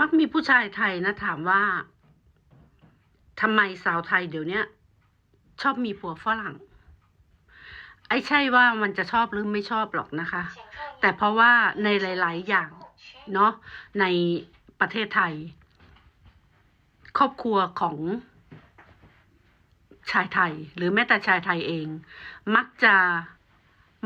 มักมีผู้ชายไทยนะถามว่าทำไมสาวไทยเดี๋ยวนี้ชอบมีผัวฝรั่ง ไอ้ใช่ว่ามันจะชอบหรือไม่ชอบหรอกนะคะ แต่เพราะว่าในหลาย ๆ อย่างเนาะในประเทศไทย ครอบครัวของชายไทย หรือแม้แต่ชายไทยเอง มักจะ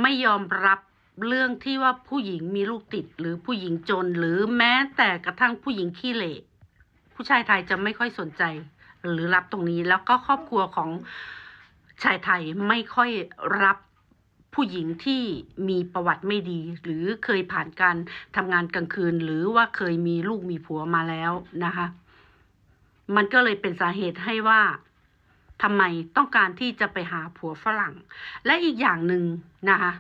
ไม่ยอมรับ เรื่องที่ว่าผู้หญิงมีลูกติดหรือผู้หญิงจน หรือแม้แต่กระทั่งผู้หญิงขี้เหร่ผู้ชายไทยจะไม่ค่อยสนใจ หรือรับตรงนี้แล้วก็ครอบครัวของชายไทยไม่ค่อยรับผู้หญิงที่มีประวัติไม่ดี หรือเคยผ่านการทำงานกลางคืน หรือว่าเคยมีลูกมีผัวมาแล้วนะคะ มันก็เลยเป็นสาเหตุให้ว่าทำไมต้องการที่จะไปหาผัวฝรั่ง และอีกอย่างหนึ่งนะคะ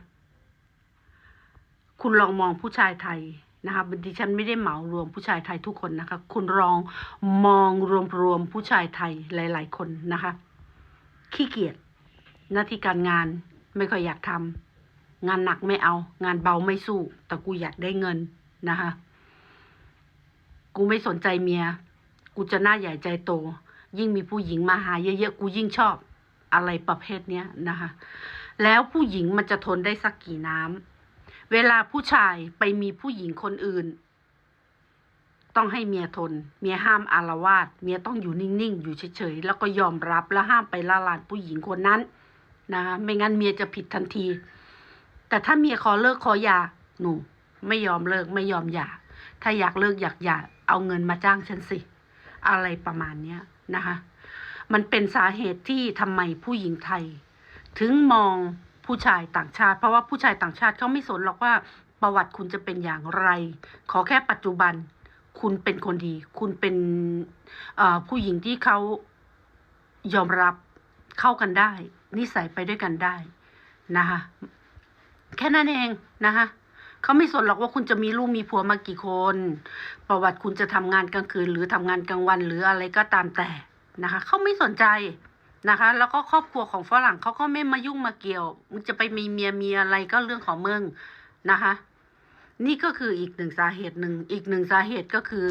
คุณลองมองผู้ชายไทยนะคะดิฉันไม่ได้เหมารวมผู้ชายไทยทุกคนนะคะ คุณลองมองรวมๆผู้ชายไทยหลาย ๆ คนนะคะ ขี้เกียจหน้าที่การงานไม่ค่อยอยากทำงานหนักไม่เอา งานเบาไม่สู้ แต่กูอยากได้เงินนะคะ กูไม่สนใจเมีย กูจะหน้าใหญ่ใจโต ยิ่งมีผู้หญิงมาหา เยอะๆกูยิ่งชอบอะไรประเภทเนี้ยนะคะ แล้วผู้หญิงมันจะทนได้สักกี่น้ำ เวลาผู้ชายไปมีผู้หญิงคนอื่น ต้องให้เมียทน เมียห้ามอารวาสเมียต้องอยู่นิ่งๆ อยู่เฉยๆ แล้วก็ยอมรับแล้วห้ามไปละลานผู้หญิงคนนั้นนะคะไม่งั้นเมียจะผิดทันที แต่ถ้าเมียขอเลิกขอหย่าหนู ไม่ยอมเลิกไม่ยอมหย่าถ้าอยากเลิกอยากหย่าเอาเงินมาจ้างฉันสิ อะไรประมาณเนี้ยนะคะ มันเป็นสาเหตุที่ทำไมผู้หญิงไทย ถึงมอง ผู้ชายต่างชาติ เพราะว่าผู้ชายต่างชาติเขาไม่สนหรอกว่าประวัติคุณจะเป็นอย่างไร ขอแค่ปัจจุบัน คุณเป็นคนดี คุณเป็นผู้หญิงที่เขายอมรับเข้ากันได้ นิสัยไปด้วยกันได้นะคะแค่นั้นเองนะคะเขาไม่สนหรอกว่าคุณจะมีลูกมีผัวมากี่คน ประวัติคุณจะทำงานกลางคืน หรือทำงานกลางวันหรืออะไรก็ตามแต่นะคะเขาไม่สนใจ นะคะ แล้วก็ครอบครัวของฝรั่งเขาก็ไม่มายุ่งมาเกี่ยวมึงจะไปมีเมียมีอะไรก็เรื่องของมึงนะคะ นี่ก็คืออีกหนึ่งสาเหตุหนึ่งอีกหนึ่งสาเหตุก็คือ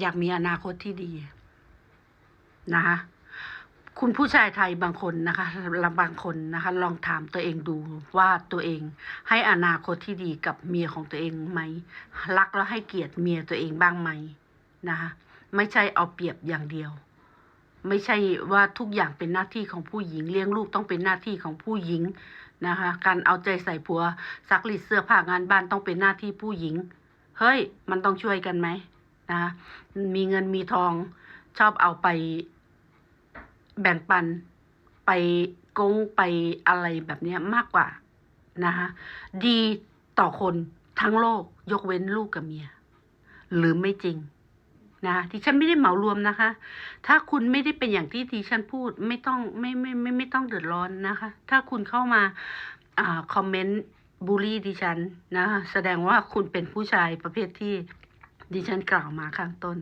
อยากมีอนาคตที่ดีนะคะคุณผู้ชายไทยบางคนนะคะลบางคนนะคะ ลองถามตัวเองดูว่าตัวเองให้อนาคตที่ดีกับเมียของตัวเองไหม รักแล้วให้เกียรติเมียตัวเองบ้างไหมนะคะไม่ใช่เอาเปรียบอย่างเดียว ไม่ใช่ว่าทุกอย่างเป็นหน้าที่ของผู้หญิง เลี้ยงลูกต้องเป็นหน้าที่ของผู้หญิงนะคะ การเอาใจใส่ผัวซักรีดเสื้อผ้างานบ้านต้องเป็นหน้าที่ผู้หญิง เฮ้ย มันต้องช่วยกันไหมนะคะมีเงินมีทองชอบเอาไปแบ่งปันไปกงไปอะไรแบบนี้มากกว่านะคะดีต่อคนทั้งโลกยกเว้นลูกกับเมีย หรือไม่จริง นะที่ฉันไม่ได้เหมารวมนะคะ ถ้าคุณไม่ได้เป็นอย่างที่ดีฉันพูดไม่ต้องไม่ไม่ไม่ไม่ต้องเดือดร้อนนะคะ ถ้าคุณเข้ามาอ่าคอมเมนต์บูลลี่ดิฉันนะคะแสดงว่าคุณเป็นผู้ชายประเภทที่ดิฉันกล่าวมาข้างต้น